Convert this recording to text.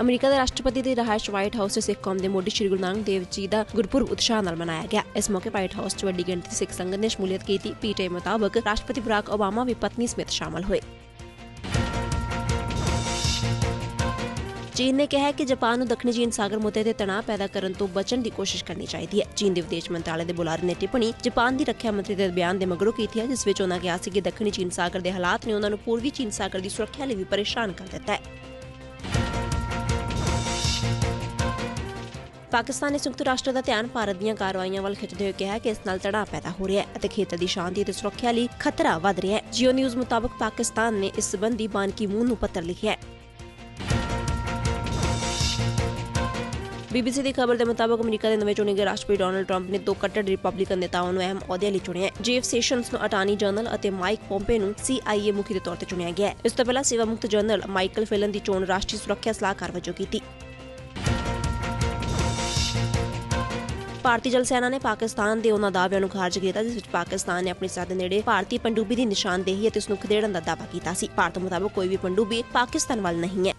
America ਦੇ ਰਾਸ਼ਟਰਪਤੀ ਦੀ ਰਿਹਾਇਸ਼ ਵਾਈਟ ਹਾਊਸ 'ਚ ਸਿੱਖ ਕੌਮ ਦੇ ਮੋਢੀ ਸ੍ਰੀ ਗੁਰੂ ਨਾਨਕ ਦੇਵ ਜੀ ਦਾ ਗੁਰਪੁਰਬ ਉਤਸ਼ਾਹ ਨਾਲ ਮਨਾਇਆ ਗਿਆ। ਇਸ ਮੌਕੇ ਵਾਈਟ ਹਾਊਸ 'ਚ ਵੱਡੀ ਗਿਣਤੀ ਸਿੱਖ ਸੰਗਤ ਨੇ ਸ਼ਮੂਲੀਅਤ ਕੀਤੀ। ਪੀਟੀਆਈ ਮੁਤਾਬਕ ਰਾਸ਼ਟਰਪਤੀ ਬਰਾਕ ਓਬਾਮਾ ਵੀ ਪਤਨੀ ਸਮੇਤ ਸ਼ਾਮਲ ਹੋਏ। ਚੀਨ ਨੇ ਕਿਹਾ ਹੈ ਕਿ ਜਾਪਾਨ ਨੂੰ ਦੱਖਣੀ ਚੀਨ ਸਾਗਰ ਮੁੱਦੇ ਤੇ ਤਣਾਅ ਪੈਦਾ ਕਰਨ ਤੋਂ ਬਚਣ ਦੀ ਕੋਸ਼ਿਸ਼ ਕਰਨੀ ਚਾਹੀਦੀ ਹੈ। ਚੀਨ ਦੇ ਵਿਦੇਸ਼ ਮੰਤਰਾਲੇ ਦੇ ਬੁਲਾਰੇ ਨੇ ਟਿੱਪਣੀ ਜਾਪਾਨ ਦੀ ਰੱਖਿਆ ਮੰਤਰੀ ਦੇ ਬਿਆਨ ਦੇ ਮਗਰੋਂ ਕੀਤੀ ਹੈ, ਜਿਸ ਵਿੱਚ ਉਹਨਾਂ ਕਿਹਾ ਸੀ ਕਿ ਦੱਖਣੀ ਚੀਨ ਸਾਗਰ ਦੇ ਹਾਲਾਤ ਨੇ ਉਹਨਾਂ ਨੂੰ ਪੂਰਬੀ ਚੀਨ ਸਾਗਰ ਦੀ ਸੁਰੱਖਿਆ ਲਈ ਵੀ ਪਰੇਸ਼ਾਨ ਕਰ ਦਿੱਤਾ ਹੈ। ਪਾਕਿਸਤਾਨ ਨੇ ਸੰਯੁਕਤ ਰਾਸ਼ਟਰ ਦਾ ਧਿਆਨ ਭਾਰਤ ਦੀਆਂ ਕਾਰਵਾਈਆਂ ਵੱਲ ਖਿੱਚਦੇ ਹੋਏ ਕਿਹਾ ਕਿ ਇਸ ਨਾਲ ਤਣਾਅ ਪੈਦਾ ਹੋ ਰਿਹਾ ਹੈ ਅਤੇ ਖੇਤਰ ਦੀ ਸ਼ਾਂਤੀ ਅਤੇ ਸੁਰੱਖਿਆ ਲਈ ਖਤਰਾ ਵਧ ਰਿਹਾ ਹੈ। ਜੀਓ ਨਿਊਜ਼ ਮੁਤਾਬਕ ਪਾਕਿਸਤਾਨ ਨੇ ਇਸ ਸਬੰਧੀ ਬਾਨ ਕੀ ਮੂਨ ਨੂੰ ਪੱਤਰ ਲਿਖਿਆ ਹੈ। ਬੀਬੀਸੀ ਦੀ ਖਬਰ ਦੇ ਮੁਤਾਬਕ ਅਮਰੀਕਾ ਦੇ ਨਵੇਂ ਚੁਣੇ ਗਏ ਰਾਸ਼ਟਰਪਤੀ ਡੋਨਲਡ ਟਰੰਪ ਨੇ ਦੋ ਕੱਟੜ ਰਿਪਬਲਿਕਨ ਨੇਤਾਵਾਂ ਨੂੰ ਅਹਿਮ ਅਹੁਦਿਆਂ ਲਈ ਚੁਣਿਆ ਹੈ। ਜੇਫ ਸੈਸ਼ਨਸ ਨੂੰ ਅਟਾਰਨੀ ਜਨਰਲ ਅਤੇ ਮਾਈਕ ਪੋਂਪੇ ਨੂੰ ਸੀਆਈਏ ਮੁਖੀ ਦੇ ਤੌਰ ਤੇ ਚੁਣਿਆ ਗਿਆ ਹੈ। ਇਸ ਤੋਂ ਪਹਿਲਾਂ ਸੇਵਾ ਮੁਕਤ ਜਨਰਲ ਮਾਈਕਲ ਫੈਲਨ ਦੀ ਚੋਣ ਰਾਸ਼ਟਰੀ ਸੁਰੱਖਿਆ ਸਲਾਹਕਾਰ ਵਜੋਂ ਕੀਤੀ। ਭਾਰਤੀ ਜਲ ਸੈਨਾ ਨੇ ਪਾਕਿਸਤਾਨ ਦੇ ਉਹਨਾਂ ਦਾਅਵਿਆਂ ਨੂੰ ਖਾਰਜ ਕੀਤਾ, ਜਿਸ ਵਿੱਚ ਪਾਕਿਸਤਾਨ ਨੇ ਆਪਣੀ ਸਰਹੱਦ ਨੇੜੇ ਭਾਰਤੀ ਪੰਡੂਬੀ ਦੀ ਨਿਸ਼ਾਨਦੇਹੀ ਅਤੇ ਉਸ ਨੂੰ ਖਦੇੜਨ ਦਾ ਦਾਅਵਾ ਕੀਤਾ ਸੀ। ਭਾਰਤ ਮੁਤਾਬਕ ਕੋਈ ਵੀ ਪੰਡੂਬੀ ਪਾਕਿਸਤਾਨ ਵੱਲ ਨਹੀਂ ਹੈ।